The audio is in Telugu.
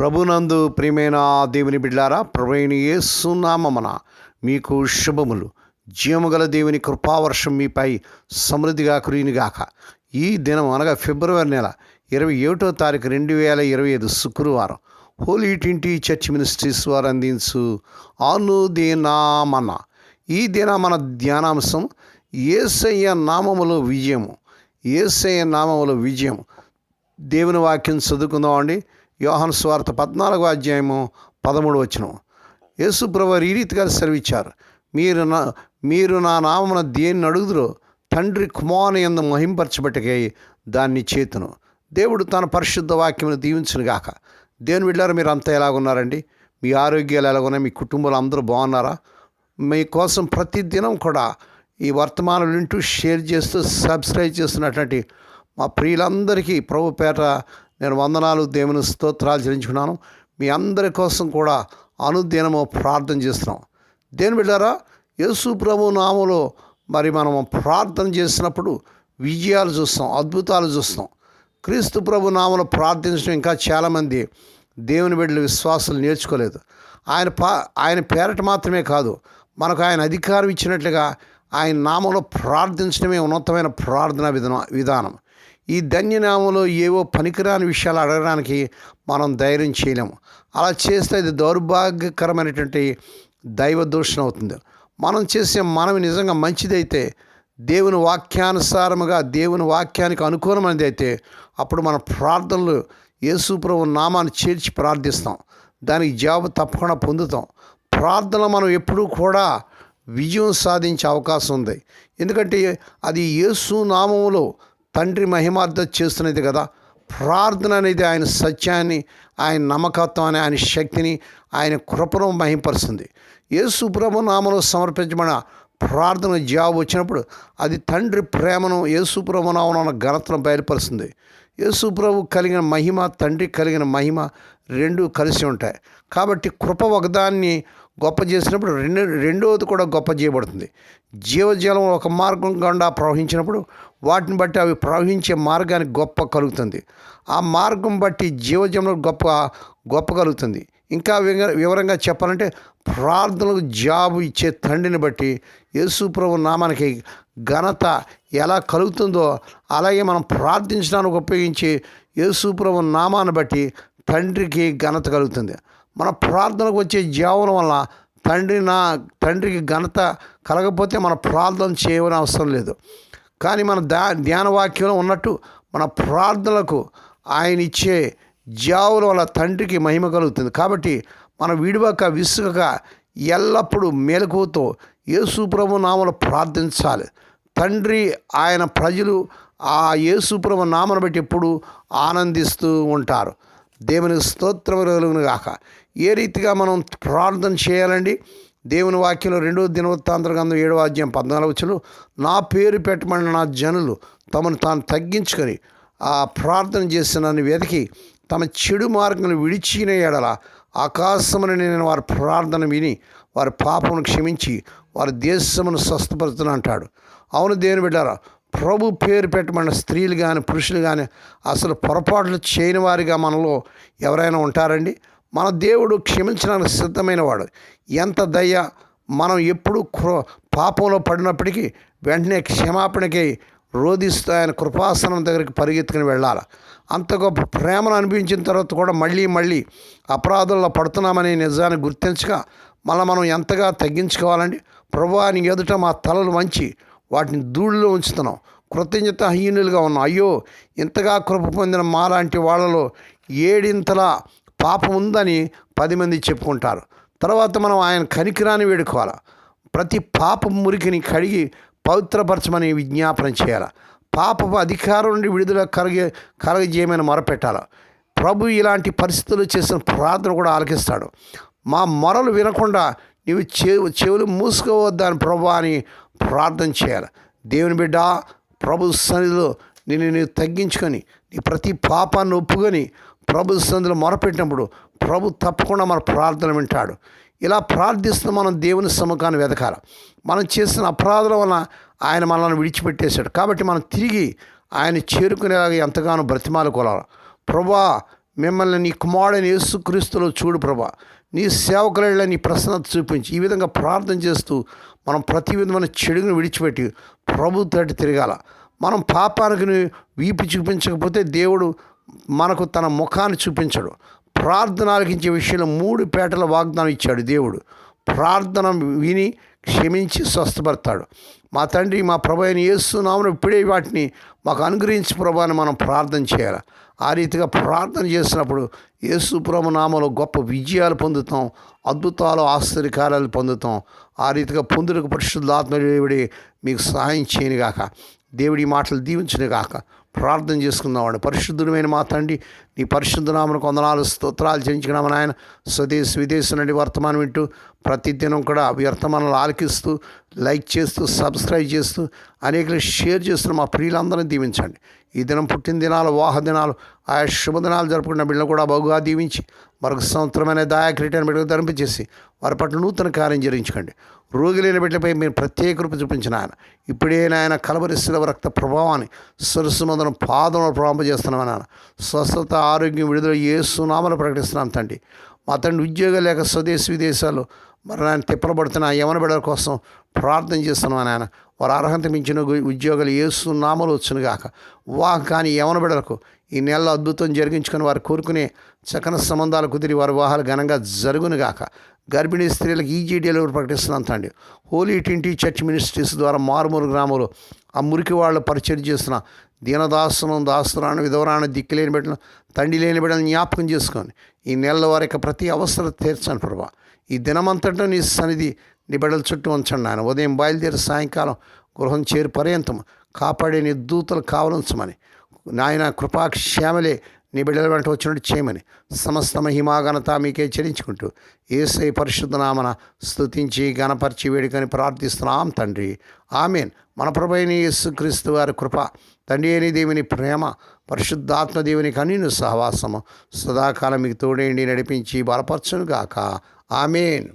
ప్రభునందు ప్రియమైన దేవుని బిడ్లారా ప్రభుని యేసునామమున మీకు శుభములు. జీవముగల దేవుని కృపావర్షం మీపై సమృద్ధిగా కురియునిగాక. ఈ దినం అనగా ఫిబ్రవరి నెల ఇరవై ఏటో తారీఖు రెండు వేల ఇరవై ఐదు శుక్రవారం హోలీ ట్వంటీ చర్చ్ మినిస్ట్రీస్ వారు అందించు అనుదినామన. ఈ దిన మన ధ్యానాంశం ఏసయ్య నామములో విజయము. ఏసయ్య నామములో విజయం దేవుని వాక్యం చదువుకుందామండి. యోహాను స్వార్థ పద్నాలుగో అధ్యాయము పదమూడు వచనం. యేసు ప్రభు ఈ రీతిగా సెలవిచ్చారు. మీరు నా మీరు నా నామమున దేన్ని అడుగుదురు తండ్రి కుమారుని ఎందు మహింపరచబట్టకై దాన్ని చేతును. దేవుడు తన పరిశుద్ధ వాక్యమును దీవించును గాక. దేవుని వెళ్ళారు మీరు అంతా ఎలాగున్నారండి? మీ ఆరోగ్యాలు ఎలాగున్నాయి? మీ కుటుంబాలు అందరూ బాగున్నారా? మీకోసం ప్రతిదినం కూడా ఈ వర్తమానం వింటూ షేర్ చేస్తూ సబ్స్క్రైబ్ చేస్తున్నటువంటి మా ప్రియులందరికీ ప్రభు పేట నేను వందనాలు దేవుని స్తోత్రాలు చెల్లించుకున్నాను. మీ అందరి కోసం కూడా అనుదినము ప్రార్థన చేస్తున్నాం. దేని బిడ్డారా యేసు ప్రభు నామలో మరి మనం ప్రార్థన చేసినప్పుడు విజయాలు చూస్తాం అద్భుతాలు చూస్తాం. క్రీస్తు ప్రభు నామలో ప్రార్థించడం ఇంకా చాలామంది దేవుని బిడ్డల విశ్వాసాలు నేర్చుకోలేదు. ఆయన పా ఆయన పేరట మాత్రమే కాదు మనకు ఆయన అధికారం ఇచ్చినట్లుగా ఆయన నామంలో ప్రార్థించడమే ఉన్నతమైన ప్రార్థన విధానం విధానం. ఈ ధన్యనామంలో ఏవో పనికిరాని విషయాలు అడగడానికి మనం ధైర్యం చేయలేము. అలా చేస్తే అది దౌర్భాగ్యకరమైనటువంటి దైవ దూషణ అవుతుంది. మనం చేసే మనవి నిజంగా మంచిదైతే దేవుని వాక్యానుసారముగా దేవుని వాక్యానికి అనుకూలమైనది అయితే అప్పుడు మన ప్రార్థనలు యేసుప్రభు నామాన్ని చేర్చి ప్రార్థిస్తాం. దానికి జవాబు తప్పకుండా పొందుతాం. ప్రార్థన మనం ఎప్పుడూ కూడా విజయం సాధించే అవకాశం ఉంది. ఎందుకంటే అది యేసు నామంలో తండ్రి మహిమార్థ చేస్తున్నది కదా. ప్రార్థన అనేది ఆయన సత్యాన్ని ఆయన నమ్మకత్వాన్ని ఆయన శక్తిని ఆయన కృపను మహింపరుస్తుంది. యేసు ప్రభు నామలో సమర్పించబడిన ప్రార్థన జాబ్ వచ్చినప్పుడు అది తండ్రి ప్రేమను యేసు ప్రభు నామన ఘనతను బయలుపరుస్తుంది. యేసు ప్రభు కలిగిన మహిమ తండ్రి కలిగిన మహిమ రెండు కలిసి ఉంటాయి. కాబట్టి కృప ఒకదాన్ని గొప్ప చేసినప్పుడు రెండు రెండవది కూడా గొప్ప చేయబడుతుంది. జీవజలం ఒక మార్గం గుండా ప్రవహించినప్పుడు వాటిని బట్టి అవి ప్రవహించే మార్గానికి గొప్ప కలుగుతుంది. ఆ మార్గం బట్టి జీవజలం గొప్ప గొప్ప కలుగుతుంది. ఇంకా వివరంగా చెప్పాలంటే ప్రార్థనలకు జాబు ఇచ్చే తండ్రిని బట్టి యేసు ప్రభు నామానికి ఘనత ఎలా కలుగుతుందో అలాగే మనం ప్రార్థించడానికి ఉపయోగించి యేసుప్రభు నామాన్ని బట్టి తండ్రికి ఘనత కలుగుతుంది. మన ప్రార్థనకు వచ్చే జీవనం వల్ల తండ్రి నా తండ్రికి ఘనత కలగకపోతే మన ప్రార్థన చేయవని అవసరం లేదు. కానీ మన దా ధ్యాన వాక్యంలో ఉన్నట్టు మన ప్రార్థనలకు ఆయన ఇచ్చే జావుల వల్ల తండ్రికి మహిమ కలుగుతుంది. కాబట్టి మనం విడివక విసుగక ఎల్లప్పుడూ మేలుకుతో యేసు ప్రభు నామలు ప్రార్థించాలి. తండ్రి ఆయన ప్రజలు ఆ యేసుప్రభు నామను బట్టి ఎప్పుడు ఆనందిస్తూ ఉంటారు. దేవునికి స్తోత్రం కలుగును గాక. ఏ రీతిగా మనం ప్రార్థన చేయాలండి? దేవుని వాక్యంలో రెండో దినవృత్తాంతర గ్రంథం ఏడవ అధ్యాయం పద్నాలుగు వచ్చులు నా పేరు పెట్టమని నా జనులు తమను తాను తగ్గించుకొని ఆ ప్రార్థన చేసినని వెతికి తమ చెడు మార్గం విడిచిన ఎడల ఆకాశమును నేను వారి ప్రార్థన విని వారి పాపమును క్షమించి వారి దేశమును స్వస్థపరుతున్నా అంటాడు. అవును దేవుని బిడ్డారా ప్రభు పేరు పెట్టమన్న స్త్రీలు కానీ పురుషులు కానీ అసలు పొరపాట్లు చేయని వారిగా మనలో ఎవరైనా ఉంటారండి? మన దేవుడు క్షమించడానికి సిద్ధమైన వాడు. ఎంత దయ మనం ఎప్పుడు క్రో పాపంలో పడినప్పటికీ వెంటనే క్షమాపణకి రోధిస్తూ ఆయన కృపాసనం దగ్గరికి పరిగెత్తుకుని వెళ్ళాలి? అంత గొప్ప ప్రేమను అనిపించిన తర్వాత కూడా మళ్ళీ మళ్ళీ అపరాధంలో పడుతున్నామనే నిజాన్ని గుర్తించక మళ్ళీ మనం ఎంతగా తగ్గించుకోవాలండి? ప్రభు నీ ఎదుట మా తలలు వంచి వాటిని ధూళిలో ఉంచుతున్నాం. కృతజ్ఞత హీనులుగా ఉన్నాం. అయ్యో ఇంతగా కృప పొందిన మాలాంటి వాళ్ళలో ఏడింతలా పాపం ఉందని పది మంది చెప్పుకుంటారు. తర్వాత మనం ఆయన కనికిరాని వేడుకోవాలి? ప్రతి పాప మురికిని కడిగి పవిత్రపరచమని విజ్ఞాపన చేయాలి? పాపపు అధికారం నుండి విడుదల కలగే కరగజేయమని మొరపెట్టాలి? ప్రభు ఇలాంటి పరిస్థితులు చేసిన ప్రార్థన కూడా ఆలకిస్తాడు. మా మొరలు వినకుండా నీవు చెవు చెవులు మూసుకోవద్దని ప్రభు అని ప్రార్థన చేయాలి. దేవుని బిడ్డ ప్రభు సన్నిధిలో నిన్ను నీవు తగ్గించుకొని నీ ప్రతి పాపాన్ని ఒప్పుకొని ప్రభు సన్నిధిలో మొరపెట్టినప్పుడు ప్రభు తప్పకుండా మన ప్రార్థన వింటాడు. ఇలా ప్రార్థిస్తూ మనం దేవుని సముఖాన్ని వెతకాలి. మనం చేసిన అపరాధాల వలన ఆయన మనల్ని విడిచిపెట్టేశాడు. కాబట్టి మనం తిరిగి ఆయన చేరుకునేలాగా ఎంతగానో బ్రతిమాలుకోవాలి ప్రభా మిమ్మల్ని నీ కుమారుడైన యేసుక్రీస్తులో చూడు ప్రభా. నీ సేవకులలో నీ ప్రసన్నత చూపించి ఈ విధంగా ప్రార్థన చేస్తూ మనం ప్రతి విధమైన చెడుని విడిచిపెట్టి ప్రభు తోటి తిరగాల. మనం పాపానికి వీపు చూపించకపోతే దేవుడు మనకు తన ముఖాన్ని చూపించడు. ప్రార్థన ఆలకించే విషయంలో మూడు పేటల వాగ్దానం ఇచ్చాడు దేవుడు. ప్రార్థన విని క్షమించి స్వస్థపడతాడు. మా తండ్రి మా ప్రభు అయిన ఏస్తున్నామని ఇప్పుడే వాటిని మాకు అనుగ్రహించి ప్రభాని మనం ప్రార్థన చేయాలి. ఆ రీతిగా ప్రార్థన చేసినప్పుడు యేసు నామలో గొప్ప విజయాలు పొందుతాం అద్భుతాలు ఆశ్చర్యకార్యాలు పొందుతాం. ఆ రీతిగా పొందుటకు పరిశుద్ధాత్మ దేవుడి మీకు సహాయం చేయనుగాక దేవుడి మాటలు దీవించును గాక. ప్రార్థన చేసుకుందామండి పరిశుద్ధుడమైన మా తండ్రి నీ పరిశుద్ధనామను కొందనాలు స్తోత్రాలు చెల్లించుకున్నామని ఆయన స్వదేశ విదేశం నుండి వర్తమానం వింటూ ప్రతిదినం కూడా వ్యర్థమానాలు ఆలకిస్తూ లైక్ చేస్తూ సబ్స్క్రైబ్ చేస్తూ అనేకలు షేర్ చేస్తున్న మా ప్రియులందరినీ దీవించండి. ఈ దినం పుట్టిన దినాలు వాహ దినాలు ఆయా శుభదినాలు జరుపుకున్న బిడ్డలు కూడా బహుగా దీవించి మరొక సంవత్సరమైన దాయాక్రీటాన్ని బిడ్డకు ధరింపజేసి వారి పట్ల నూతన కార్యం జరించుకోండి రోగి లేని బిడ్డలపై మీరు ప్రత్యేక రూపు చూపించిన ఆయన. ఇప్పుడే నాయన కలవరిస్తున్న రక్త ప్రభావాన్ని సరస్సు మొదలు పాదంలో ప్రారంభజేస్తున్నామని ఆయన. స్వస్థత ఆరోగ్యం విడుదల ఏ సునామలు ప్రకటిస్తున్నాం తండ్రి. మా తండ్రి ఉద్యోగం లేక స్వదేశీ విదేశాల్లో మరి నాయన తిప్పలబడుతున్న ఆ యవన కోసం ప్రార్థన చేస్తున్నాం నాయన? వారు అర్హత మించిన గు- ఉద్యోగాలు ఏసునామలు వచ్చును గాక వా కానీ యవన బిడలకు ఈ నెలలో అద్భుతం జరిగించుకొని వారు కోరుకునే చకన సంబంధాలు కుదిరి వారి వివాహాలు ఘనంగా జరుగును గాక గర్భిణీ స్త్రీలకు ఈజీ డెలివరీ ప్రకటిస్తున్నాం తండ్రి. హోలీ ట్వంటీ చర్చ్ మినిస్ట్రీస్ ద్వారా మారుమూరు గ్రామంలో ఆ మురికి వాళ్ళు పరిచయం చేస్తున్న దీనదాసునం దాసురాను విధవరాను దిక్కులేని బిడ్డలు తండ్రి లేని బిడ్డలను జ్ఞాపకం చేసుకొని ఈ నెలల వారి యొక్క ప్రతి అవసరం తీర్చండి ప్రభా. ఈ దినమంతటా నీ సన్నిధి నీ బిడ్డల చుట్టూ ఉంచండి ఆయన ఉదయం బయలుదేరి సాయంకాలం గృహం చేరు పర్యంతం కాపాడే నీ దూతలు కావలించమని. నాయన కృపాక్షేమలే నీ బిడ్డల వెంట వచ్చినట్టు చేయమని సమస్త మహిమాఘనత మీకే చెల్లించుకుంటూ ఏసై పరిశుద్ధ నామన గణపరిచి వేడుకని ప్రార్థిస్తున్నాం తండ్రి. ఆమెన్. మన ప్రభైన యేసుక్రీస్తు వారి కృప తండ్రి అని దేవుని ప్రేమ పరిశుద్ధాత్మ దేవుని కనీను సహవాసము. సదాకాలం మీకు తోడేండి నడిపించి బలపరచును గాక ఆమెన్.